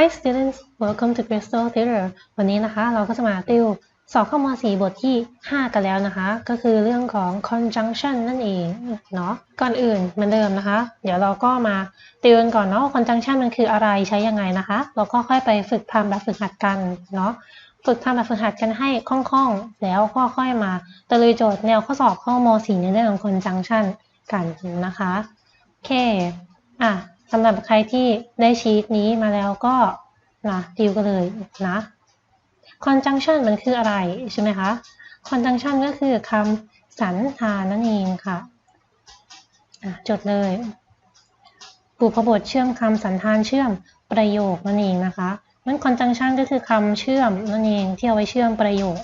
Hi students welcome to Crystal Theater วันนี้นะคะเราก็จะมาติวสอบข้อม .4 บทที่ 5 กันแล้วนะคะ ก็คือเรื่องของ conjunction นั่นเองเนาะก่อนอื่นเหมือนเดิมนะคะ เดี๋ยวเราก็มาติวกันก่อนเนาะ conjunction มันคืออะไรใช้ยังไงนะคะ เราก็ค่อยไปฝึกทำแบบฝึกหัดกันเนาะฝึกทำแบบฝึกหัดกันให้คล่องๆ แล้วก็ค่อยมาตะลุยโจทย์แนวข้อสอบข้อม .4 ในเรื่องของ conjunction กันนะคะโอเคอะ สำหรับใครที่ได้ชีตนี้มาแล้วก็นะดิวกันเลยนะ conjunction มันคืออะไรใช่ไหมคะ conjunction ก็คือคำสันธานนั่นเองค่ะะจดเลยกลุ่พบทเชื่อมคำสันธานเชื่อมประโยคนั่นเองนะคะนั้น conjunction ก็คือคำเชื่อมนั่นเองที่เอาไว้เชื่อมประโยค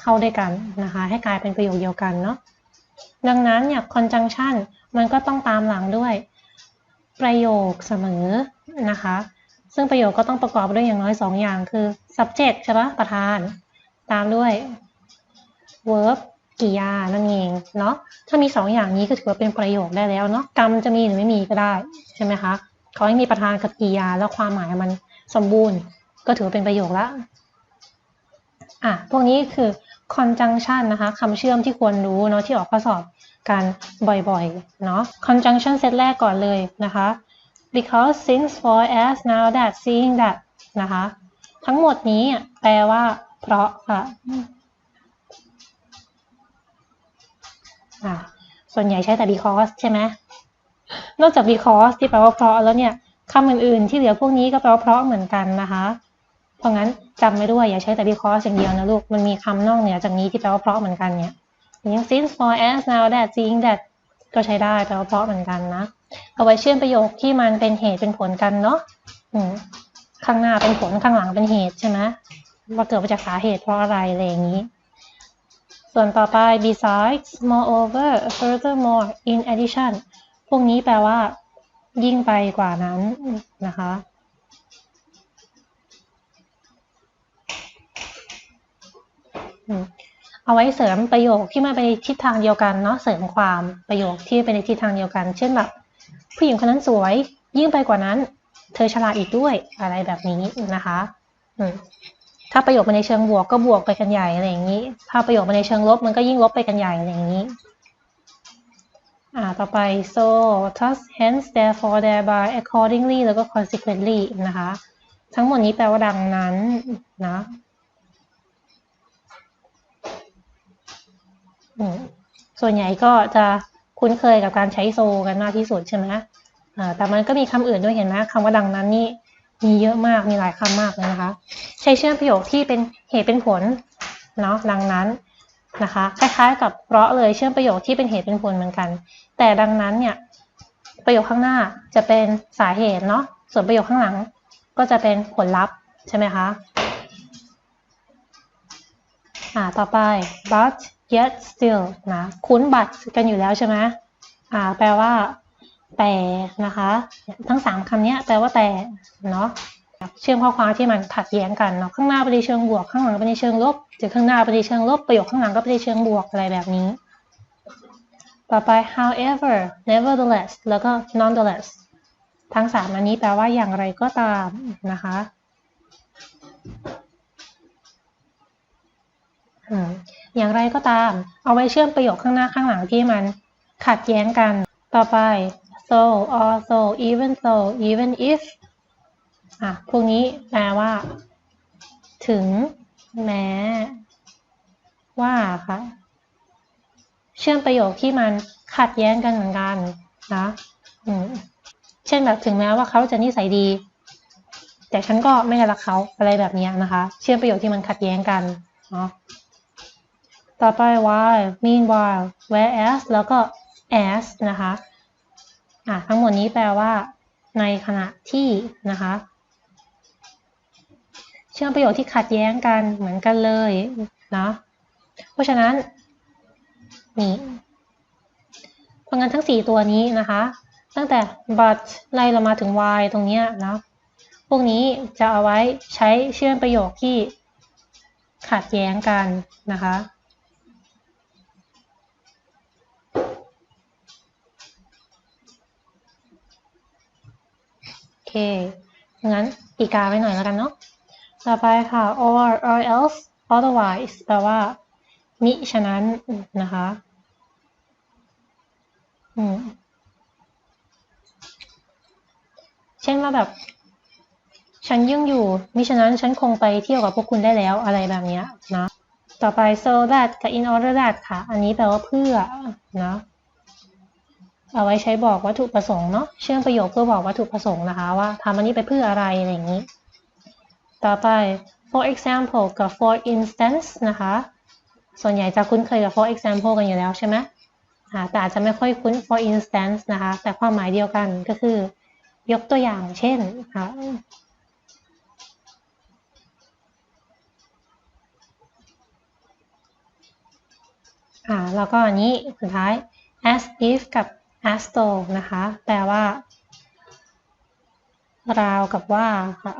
เข้าด้วยกันนะคะ ให้กลายเป็นประโยคเดียวกันเนาะดังนั้นเนี่ย conjunction มันก็ต้องตามหลังด้วย ประโยคเสมอนะคะ ซึ่งประโยคก็ต้องประกอบด้วยอย่างน้อย 2 อย่างคือ subject ใช่ปะประธาน ตามด้วย verb กริยานั่นเองเนาะถ้ามี 2 อย่างนี้ก็ถือว่าเป็นประโยคได้แล้วเนาะกรรมจะมีหรือไม่มีก็ได้ใช่ไหมคะขอให้มีประธานกับกริยาแล้วความหมายมันสมบูรณ์ ก็ถือว่าเป็นประโยคละอะพวกนี้คือ conjunction นะคะคำเชื่อมที่ควรรู้เนาะที่ออกข้อสอบกันบ่อยๆ เนาะ conjunction เซตแรกก่อนเลยนะคะ because since for as now that seeing that นะคะ ทั้งหมดนี้แปลว่า เพราะค่ะส่วนใหญ่ใช้แต่ because ใช่ไหม นอกจาก because ที่แปลว่าเพราะแล้วเนี่ยคำอื่นๆที่เหลือพวกนี้ก็แปลว่าเพราะเหมือนกันนะคะ เพราะงั้นจำไว้ด้วยอย่าใช้แต่ because อย่างเดียวนะลูก มันมีคำนอกเหนือจากนี้ที่แปลว่าเพราะเหมือนกันเนี่ยอย่าง since for as now that seeing that ก็ใช้ได้แปลว่าเพราะเหมือนกันนะ เอาไว้เชื่อมประโยคที่มันเป็นเหตุเป็นผลกันเนาะข้างหน้าเป็นผลข้างหลังเป็นเหตุใช่ไหมว่าเกิดมาจากสาเหตุเพราะอะไรอะไรอย่างนี้ ส่วนต่อไป besides moreover furthermore in addition พวกนี้แปลว่า ยิ่งไปกว่านั้นนะคะ เอาไว้เสริมประโยคที่มาไปในทิศทางเดียวกันเนาะเสริมความประโยคที่ไปในทิศทางเดียวกัน เช่นแบบผู้หญิงคนนั้นสวย ยิ่งไปกว่านั้น เธอฉลาดอีกด้วยอะไรแบบนี้นะคะถ้าประโยคมาในเชิงบวกก็บวกไปกันใหญ่อะไรอย่างนี้ ถ้าประโยคมาในเชิงลบมันก็ยิ่งลบไปกันใหญ่อะไรอย่างนี้อ่าต่อไป so thus hence therefore thereby accordingly แล้วก็ consequently นะคะ ทั้งหมดนี้แปลว่าดังนั้นนะ ส่วนใหญ่ก็จะคุ้นเคยกับการใช้โซกันมากที่สุดใช่ไหมแต่มันก็มีคำอื่นด้วยเห็นไหมคำว่าดังนั้นนี่มีเยอะมากมีหลายคำมากเลยนะคะ ใช้เชื่อมประโยคที่เป็นเหตุเป็นผลเนาะดังนั้นนะคะคล้ายๆ กับเพราะเลยเชื่อมประโยคที่เป็นเหตุเป็นผลเหมือนกัน แต่ดังนั้นเนี่ยประโยคข้างหน้าจะเป็นสาเหตุเนาะส่วนประโยคข้างหลังก็จะเป็นผลลัพธ์ใช่ไหมคะอ่าต่อไป but yet still นะคุ้นบัตรกันอยู่แล้วใช่ไหมอ่าแปลว่าแต่นะคะ ทั้งสามคำนี้แปลว่าแต่เนาะเชื่อมข้อความที่มันขัดแย้งกันเนาะข้างหน้าไปในเชิงบวกข้างหลังไปในเชิงลบหรือข้างหน้าไปในเชิงลบประโยคข้างหลังก็ไปในเชิงบวกอะไรแบบนี้ ต่อไป however nevertheless แล้วก็ nonetheless ทั้งสามอันนี้แปลว่าอย่างไรก็ตามนะคะ อย่างไรก็ตาม เอาไว้เชื่อมประโยคข้างหน้าข้างหลังที่มัน ขัดแย้งกัน ต่อไป so also even so even if อะ พวกนี้แปลว่า ถึง แม้ ว่าค่ะ เชื่อมประโยคที่มันขัดแย้งกันเหมือนกันนะอืมเช่นแบบถึงแม้ว่าเขาจะนิสัยดี แต่ฉันก็ไม่ได้รักเขาอะไรแบบนี้นะคะ เชื่อมประโยคที่มันขัดแย้งกันเนาะ ต่อไป while meanwhile whereas แล้วก็ as นะคะอะทั้งหมดนี้แปลว่า ในขณะที่นะคะ เชื่อมประโยคที่ขัดแย้งกันเหมือนกันเลยนะเพราะฉะนั้นนี่เพราะงั้นทั้ง 4 ตัวนี้นะคะ ตั้งแต่ but ไล่เรามาถึง why ตรงนี้นะพวกนี้จะเอาไว้ใช้เชื่อมประโยคที่ขัดแย้งกันนะคะ เคงั้นอีกาไว้หน่อยแล้วกันเนาะ ต่อไปค่ะ or or else otherwise แปลว่า มิฉะนั้นนะคะอืมเช่นว่าแบบ ฉันยังอยู่ มิฉะนั้นฉันคงไปเที่ยวกับพวกคุณได้แล้วอะไรแบบนี้นะ ต่อไป so that กับ in order that ค่ะ อันนี้แปลว่าเพื่อนะ เอาไว้ใช้บอกวัตถุประสงค์เนาะเชื่อมประโยคเพื่อบอกวัตถุประสงค์นะคะว่าทำอันนี้ไปเพื่ออะไรอะไรอย่างนี้ ต่อไป for example กับ for instance นะคะ ส่วนใหญ่จะคุ้นเคยกับ for example กันอยู่แล้วใช่ไหมแต่อาจจะไม่ค่อยคุ้น for instance นะคะ แต่ความหมายเดียวกันก็คือ ยกตัวอย่างเช่นค่ะแล้วก็อันนี้สุดท้าย as if กับ astro นะคะ แปลว่า ราวกับว่าค่ะ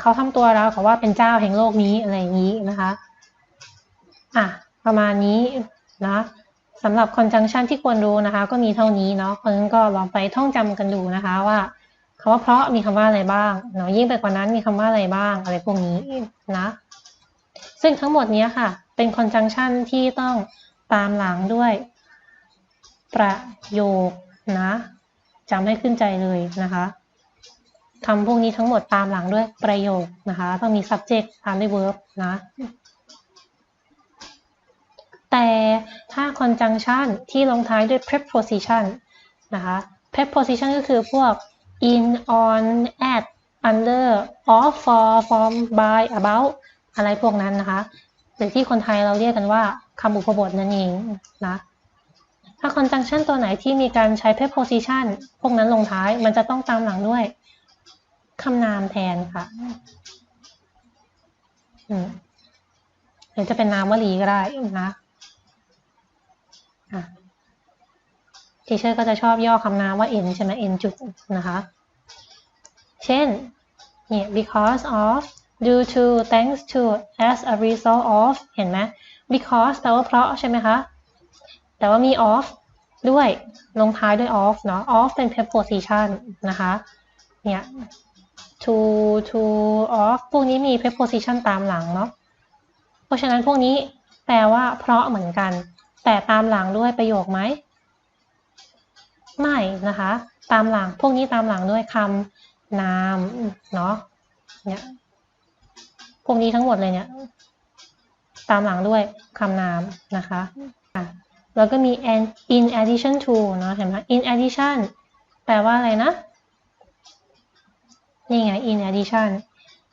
เขาทำตัวราวกับว่าเป็นเจ้าแห่งโลกนี้อะไรอย่างนี้นะคะอะประมาณนี้นะสำหรับ conjunction ที่ควรรู้นะคะ ก็มีเท่านี้เนาะเพราะฉะนั้นก็ลองไปท่องจำกันดูนะคะว่าคำว่าเพราะมีคำว่าอะไรบ้างเนาะยิ่งไปกว่านั้นมีคำว่าอะไรบ้างอะไรพวกนี้นะซึ่งทั้งหมดนี้ค่ะ เป็น conjunction ที่ต้องตามหลังด้วย ประโยคนะจำให้ขึ้นใจเลยนะคะคำพวกนี้ทั้งหมดตามหลังด้วยประโยคนะคะ ต้องมี subject ตามด้วย verb นะ แต่ถ้า conjunction ที่ลงท้ายด้วย preposition นะคะ preposition ก็คือพวก in on at under of for from by about อะไรพวกนั้นนะคะ หรือที่คนไทยเราเรียกกันว่าคำอุปบทนั่นเองนะ ถ้า conjunction ตัวไหนที่มีการใช้ preposition พวกนั้นลงท้ายมันจะต้องตามหลังด้วยคำนามแทนค่ะหรือจะเป็นนามวลีก็ได้นะทีเชอร์ก็จะชอบย่อคำนามว่า n ใช่ไหม n จุดนะคะ เช่นเนี่ย because of due to thanks to as a result of เห็นไหม because แปลว่าเพราะใช่ไหมคะ แต่ว่ามี off ด้วยลงท้ายด้วย off เนาะ off เป็น preposition นะคะ เนี่ย to to of พวกนี้มี preposition ตามหลังเนาะ เพราะฉะนั้นพวกนี้แปลว่าเพราะเหมือนกัน แต่ตามหลังด้วยประโยคไหม ไม่นะคะ ตามหลัง พวกนี้ตามหลังด้วยคำนามเนาะ เนี่ย พวกนี้ทั้งหมดเลยเนี่ย ตามหลังด้วยคำนามนะคะ แล้วก็มี and in addition to เนาะเห็นไหม in addition แปลว่าอะไรนะ นี่ไง in addition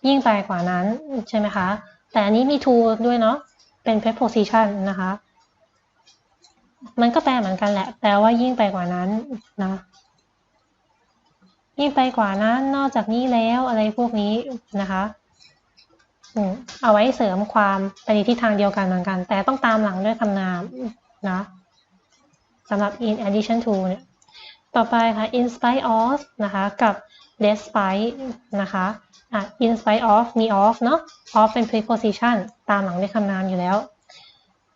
ยิ่งไปกว่านั้นใช่ไหมคะ แต่อันนี้มี to ด้วยเนาะ เป็น preposition นะคะ มันก็แปลเหมือนกันแหละ แปลว่ายิ่งไปกว่านั้นนะ ยิ่งไปกว่านั้น นอกจากนี้แล้วอะไรพวกนี้นะคะเอาไว้เสริมความไปในทิศทางเดียวกันเหมือนกัน แต่ต้องตามหลังด้วยคำนาม นะสำหรับ in addition to เนี่ยต่อไปค่ะ in spite of นะคะกับ despite นะคะอะ in spite of มี of เนาะ of เป็น preposition ตามหลังด้วยคำนามอยู่แล้ว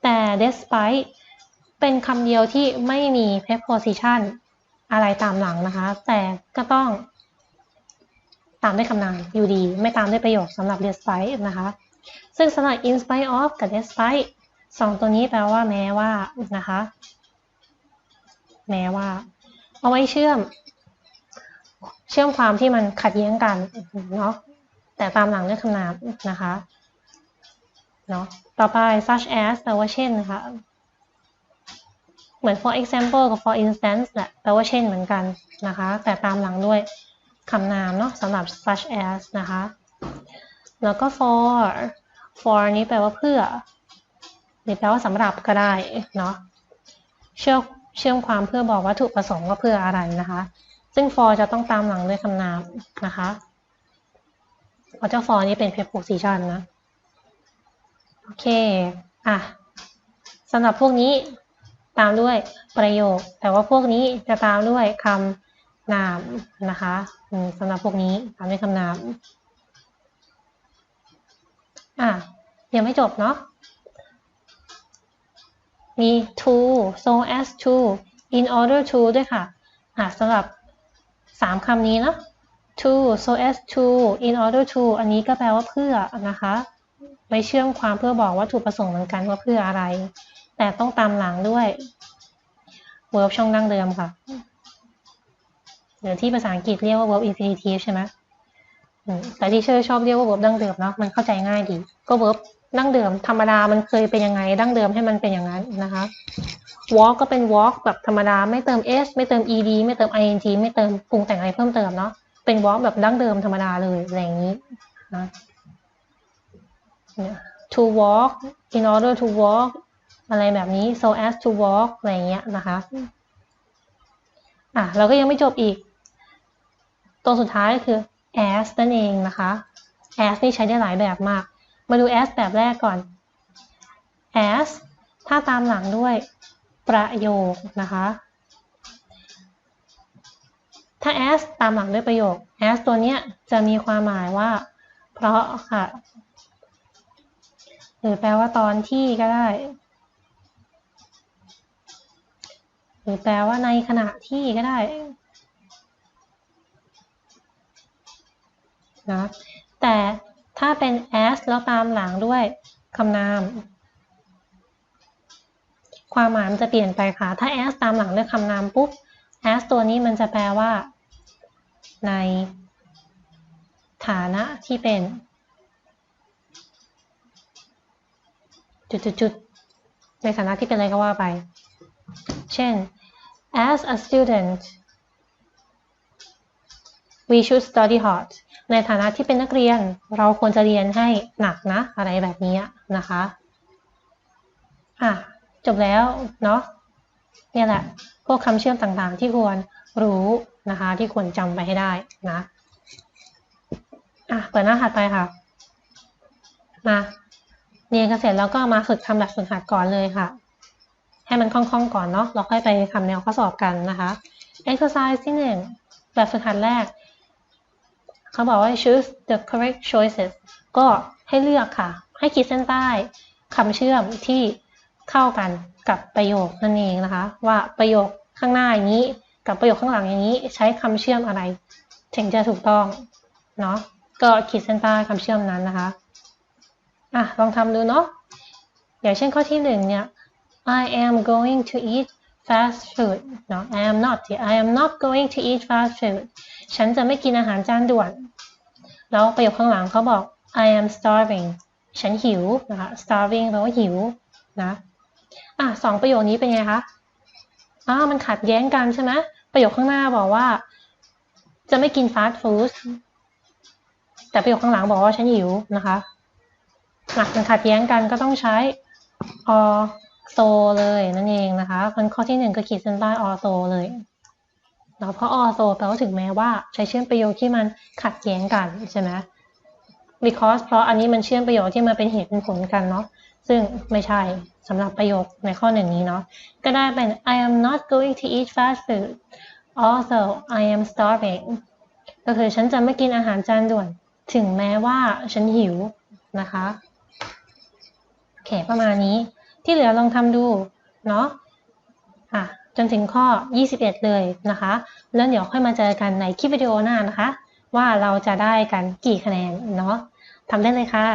แต่ despite เป็นคำเดียวที่ไม่มี preposition อะไรตามหลังนะคะ แต่ก็ต้องตามด้วยคำนามอยู่ดี ไม่ตามด้วยประโยคสำหรับ despite นะคะ ซึ่งสำหรับ in spite of กับ despite สองตัวนี้แปลว่าแม้ว่านะคะ แม้ว่า เอาไว้เชื่อม เชื่อมความที่มันขัดแย้งกันเนาะแต่ตามหลังด้วยคำนามนะคะเนาะต่อไป such as แปลว่าเช่นนะคะ เหมือน for example กับ for instance แหละแปลว่าเช่นเหมือนกันนะคะ แต่ตามหลังด้วยคำนามเนาะสำหรับ such as นะคะ แล้วก็ for for นี้แปลว่าเพื่อ หรือแปลว่าสำหรับก็ได้เนาะเชื่อมเชื่อมความเพื่อบอกวัตถุประสงค์ว่าเพื่ออะไรนะคะ ซึ่ง for จะต้องตามหลังด้วยคำนามนะคะเพราะเจ้า for นี้เป็น preposition นะโอเคอะสำหรับพวกนี้ตามด้วยประโยค แต่ว่าพวกนี้จะตามด้วยคำนามนะคะสำหรับพวกนี้ตามด้วยคำนามอะยังไม่จบเนาะ มี to so as to in order to ด้วยค่ะอะสำหรับสามคำนี้เนาะ to so as to in order to อันนี้ก็แปลว่าเพื่อนะคะไม่เชื่อมความเพื่อบอกวัตถุประสงค์เหมือนกันว่าเพื่ออะไร แต่ต้องตามหลังด้วย verb ช่องดั้งเดิมค่ะหรือที่ภาษาอังกฤษเรียกว่า verb infinitive ใช่ไหมอืมแต่ที่เชอร์ชอบเรียกว่า verb ดั้งเดิมเนาะมันเข้าใจง่ายดี ก็ verb ดั้งเดิมธรรมดามันเคยเป็นยังไง ดั้งเดิมให้มันเป็นอย่างนั้นนะคะ walk ก็เป็น walk แบบธรรมดาไม่เติม s ไม่เติม ed ไม่เติม ing ไม่เติมปรุงแต่งอะไรเพิ่มเติมเนาะเป็น walk แบบดั้งเดิมธรรมดาเลยอะไรอย่างนี้นะ to walk in order to walk อะไรแบบนี้ so as to walk อะไรอย่างเงี้ยนะคะอะเราก็ยังไม่จบอีก ตัวสุดท้ายคือ as นั่นเองนะคะ as นี่ใช้ได้หลายแบบมาก มาดู as แบบแรกก่อน as ถ้าตามหลังด้วยประโยคนะคะ ถ้า as ตามหลังด้วยประโยค as ตัวเนี้ยจะมีความหมายว่า เพราะค่ะ หรือแปลว่าตอนที่ก็ได้ หรือแปลว่าในขณะที่ก็ได้นะแต่ ถ้าเป็น as แล้วตามหลังด้วยคำนาม ความหมายมันจะเปลี่ยนไปค่ะ ถ้า as ตามหลังด้วยคำนามปุ๊บ as ตัวนี้มันจะแปลว่า ใน ฐานะที่เป็น จุดๆๆในฐานะที่เป็นอะไรก็ว่าไป เช่น as a student we should study hard ในฐานะที่เป็นนักเรียนเราควรจะเรียนให้หนักนะ อะไรแบบนี้นะคะอะจบแล้วเนาะเนี่ยแหละ พวกคำเชื่อมต่างๆ ที่ควรรู้นะคะ ที่ควรจำไปให้ได้นะอะเปิดหน้าถัดไปค่ะ มาเรียนกันเสร็จแล้วก็มาฝึกทำแบบฝึกหัดก่อนเลยค่ะ ให้มันคล่องๆก่อนเนาะเราค่อยไปทำแนวข้อสอบกันนะคะ exercise ที่หนึ่งแบบฝึกหัดแรก เขาบอกว่า choose the correct choices ก็ให้เลือกค่ะ ให้ขีดเส้นใต้คำเชื่อมที่เข้ากันกับประโยคนั่นเองนะคะ ว่าประโยคข้างหน้าอย่างนี้ กับประโยคข้างหลังอย่างนี้ ใช้คำเชื่อมอะไร ถึงจะถูกต้องเนาะก็ขีดเส้นใต้คำเชื่อมนั้นนะคะอะลองทำดูเนาะอย่างเช่นข้อที่หนึ่งเนี่ย I am going to eat fast food เนาะ I am not I am not going to eat fast food ฉันจะไม่กินอาหารจานด่วน แล้วประโยคข้างหลังเขาบอก I am starving ฉันหิวนะคะ starving แปลว่าหิวนะอะสองประโยคนี้เป็นไงคะอ้าวมันขัดแย้งกันใช่ไหมประโยคข้างหน้าบอกว่า จะไม่กินฟาสต์ฟู้ดแต่ประโยคข้างหลังบอกว่าฉันหิวนะคะหลักมันขัดแย้งกันก็ต้องใช้ or so เลยนั่นเองนะคะมันข้อที่หนึ่งก็ขีดเส้นใต้ or so เลยเนาเพราะ or so แปลว่าถึงแม้ว่าใช้เชื่อมประโยคที่มันขัดแย้งกันใช่ไหม because เพราะอันนี้มันเชื่อมประโยคที่มาเป็นเหตุเป็นผลกันเนาะซึ่งไม่ใช่สำหรับประโยคในข้อหนึ่งนี้เนาะก็ได้เป็น I am not going to eat fast food also I am starving ก็คือฉันจะไม่กินอาหารจานด่วน ถึงแม้ว่าฉันหิวนะคะโอเคประมาณนี้ ที่เหลือลองทำดูเนาะอะจนถึงข้อ 21 เลยนะคะ แล้วเดี๋ยวค่อยมาเจอกันในคลิปวิดีโอหน้านะคะ ว่าเราจะได้กันกี่คะแนนเนาะทำได้เลยค่ะ